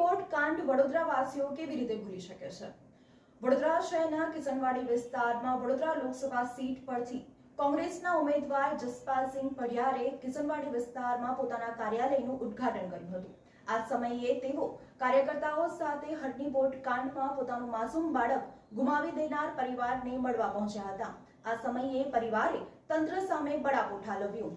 Boat કાંડ વડોદરા વાસીઓ કેવી રીતે ભૂલી શકે છે? વડોદરા શહેરના કિશનવાડી વિસ્તારમાં વડોદરા લોકસભા સીટ પરથી કોંગ્રેસના ઉમેદવાર જસપાલસિંહ પઢિયારે કિશનવાડી વિસ્તારમાં પોતાના કાર્યાલયનું ઉદ્ઘાટન કર્યું હતું. આ સમયે તેઓ કાર્યકર્તાઓ સાથે હટની બોટ કાંડમાં પોતાનું માસૂમ બાળક ગુમાવી દેનાર પરિવારને મળવા પહોંચ્યા હતા. આ સમયે પરિવારે તંત્ર સામે બળાપો ઠાલવ્યો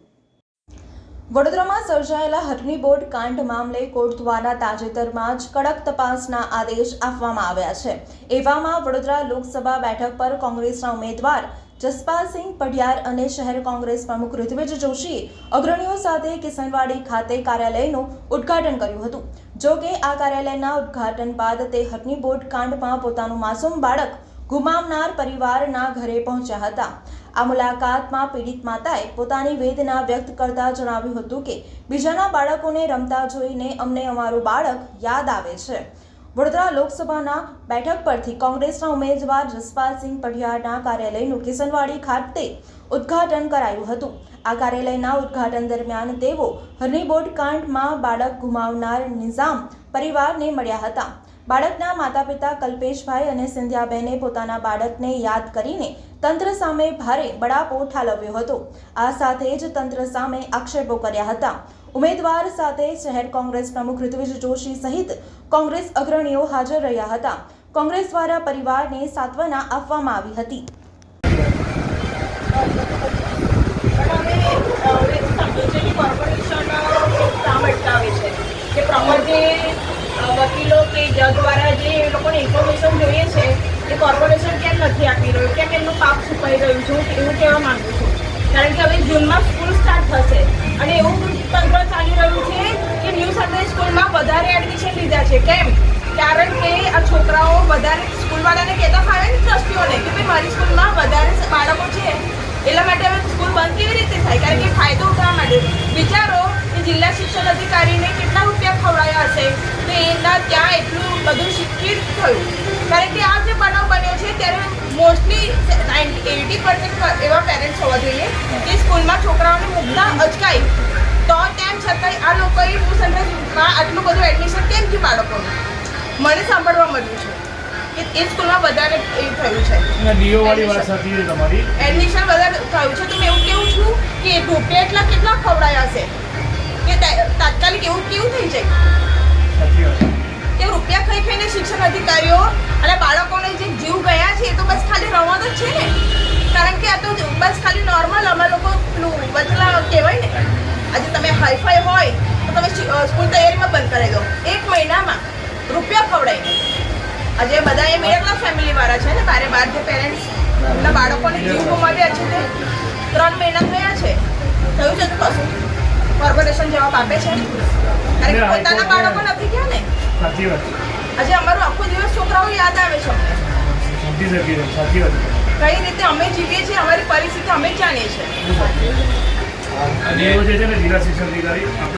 વડોદરામાં સર્જાયેલા હરની બોટ કાંડ મામલે કોર્ટ દ્વારા તાજેતરમાં જ કડક તપાસના આદેશ આપવામાં આવ્યા છે. એવામાં વડોદરા લોકસભા બેઠક પર કોંગ્રેસના ઉમેદવાર જસપાલસિંહ પઢિયાર અને શહેર કોંગ્રેસ પ્રમુખ ઋત્વિજ જોશીએ અગ્રણીઓ સાથે કિશનવાડી ખાતે કાર્યાલયનું ઉદ્ઘાટન કર્યું હતું. જો કે આ કાર્યાલયના ઉદ્ઘાટન બાદ તે હરની બોટ કાંડમાં પોતાનું માસૂમ બાળક ગુમાવનાર પરિવારના ઘરે પહોંચ્યા હતા. આ મુલાકાતમાં પીડિત માતાએ પોતાની વેદના વ્યક્ત કરતા જણાવ્યું હતું કે બીજાના બાળકોને રમતા જોઈને અમને અમારું બાળક યાદ આવે છે. વડોદરા લોકસભાના બેઠક પરથી કોંગ્રેસના ઉમેદવાર જસપાલસિંહ પઢિયારના કાર્યાલયનું કિશનવાડી ખાતે ઉદ્ઘાટન કરાયું હતું. આ કાર્યાલયના ઉદ્ઘાટન દરમિયાન તેઓ હનીબોટ કાંડમાં બાળક ગુમાવનાર નિઝામ પરિવારને મળ્યા હતા. બાળકના માતા પિતા કલ્પેશભાઈ અને સિંધ્યાબેને પોતાના બાળકને યાદ કરીને તંત્ર સામે ભારે બળાપો ઠાલવ્યો હતો. આ સાથે જ તંત્ર સામે આક્ષેપો કર્યા હતા. ઉમેદવાર સાથે શહેર કોંગ્રેસ પ્રમુખ ઋત્વિજ જોશી સહિત કોંગ્રેસ અગ્રણીઓ હાજર રહ્યા હતા. કોંગ્રેસ દ્વારા પરિવારને સાંત્વના આપવામાં આવી હતી. કોર્પોરેશન કામ અટકાવે છે કે પ્રોપર જે અ, વકીલો કે જજ દ્વારા જે લોકોને ઇન્ફોર્મેશન જોઈએ છે, એ કોર્પોરેશન કેમ નથી આપી રહ્યું કેમ એમનું પાપ છુપાઈ રહ્યું છે એવું કહેવા માંગુ છું. કારણ કે હવે જૂનમાં સ્કૂલ સ્ટાર્ટ થશે અને એવું તંત્ર ચાલી રહ્યું છે કે ન્યૂ સન્ડે સ્કૂલમાં વધારે એડમિશન લીધા છે. કેમ? કારણ કે આ છોકરાઓ વધારે સ્કૂલવાળાને કહેતા ફાવે ને ટ્રસ્ટીઓને કે ભાઈ, મારી સ્કૂલમાં વધારે બાળકો છે. એટલા માટે હવે સ્કૂલ બંધ કેવી રીતે થાય? કારણ કે ફાયદો ઉઠાવવા માટે. વિચારો કે જિલ્લા શિક્ષણ અધિકારીને કેટલા રૂપિયા ખવડાયા હશે? તો એના ત્યાં બધું શિક્ષિત થયું. કારણ કે આ જે બનાવ બન્યો છે ત્યારે મોસ્ટલી એટી પર્સન્ટ એવા પેરેન્ટ્સ હોવા જોઈએ કે સ્કૂલમાં છોકરાઓને મૂકતા અચકાય. તો તેમ છતાંય આ લોકોએ હું સંદર્ભમાં આટલું બધું એડમિશન કેમ થયું બાળકોનું? મને સાંભળવા મળ્યું છે કે એ સ્કૂલમાં વધારે એ થયું છે. ડીઓ વાળી વાત સાચી છે તમારી. એડમિશન વધારે થયું છે. તો મેં એવું કેવું છું કે રૂપિયા એટલા કેટલા ખવડાયા કે તાત્કાલિક એવું કેવું થઈ જાય? સાચી વાત કે રૂપિયા ખાઈ ખાઈને શિક્ષણ અધિકારીઓ અને બાળકોને જે જીવ ગયા છે એ તો બસ ખાલી રમત જ છે ને? કારણ કે આ તો બસ ખાલી નોર્મલ અમે લોકો બદલા કહેવાય ને. આજે તમે હાઈફાઈ હોય તો તમે સ્કૂલ તૈયારીમાં બંધ કરાવી દો. એક મહિનામાં રૂપિયા ખવડાવીને આજે બધા એ મિડલ ક્લાસ ફેમિલી વાળા છે ને બારે બાર જે પેરેન્ટ્સ એમના બાળકોને જીવ ગુમાવ્યા છે તે ત્રણ મહિના થયા છે. થયું છે કશું કોર્પોરેશન જવાબ આપે છે કે પોતાના બાળકો નથી ગયા ને. સાચી વાત. આજે અમારો આખો દિવસ છોકરાઓ યાદ આવે છે સમજી શકી છે સાચી વાત. કઈ રીતે અમે જીવીએ છીએ અમારી પરિસ્થિતિ અમે જાણીએ છીએ. અને જે છે ને જિલ્લા શિક્ષણ અધિકારી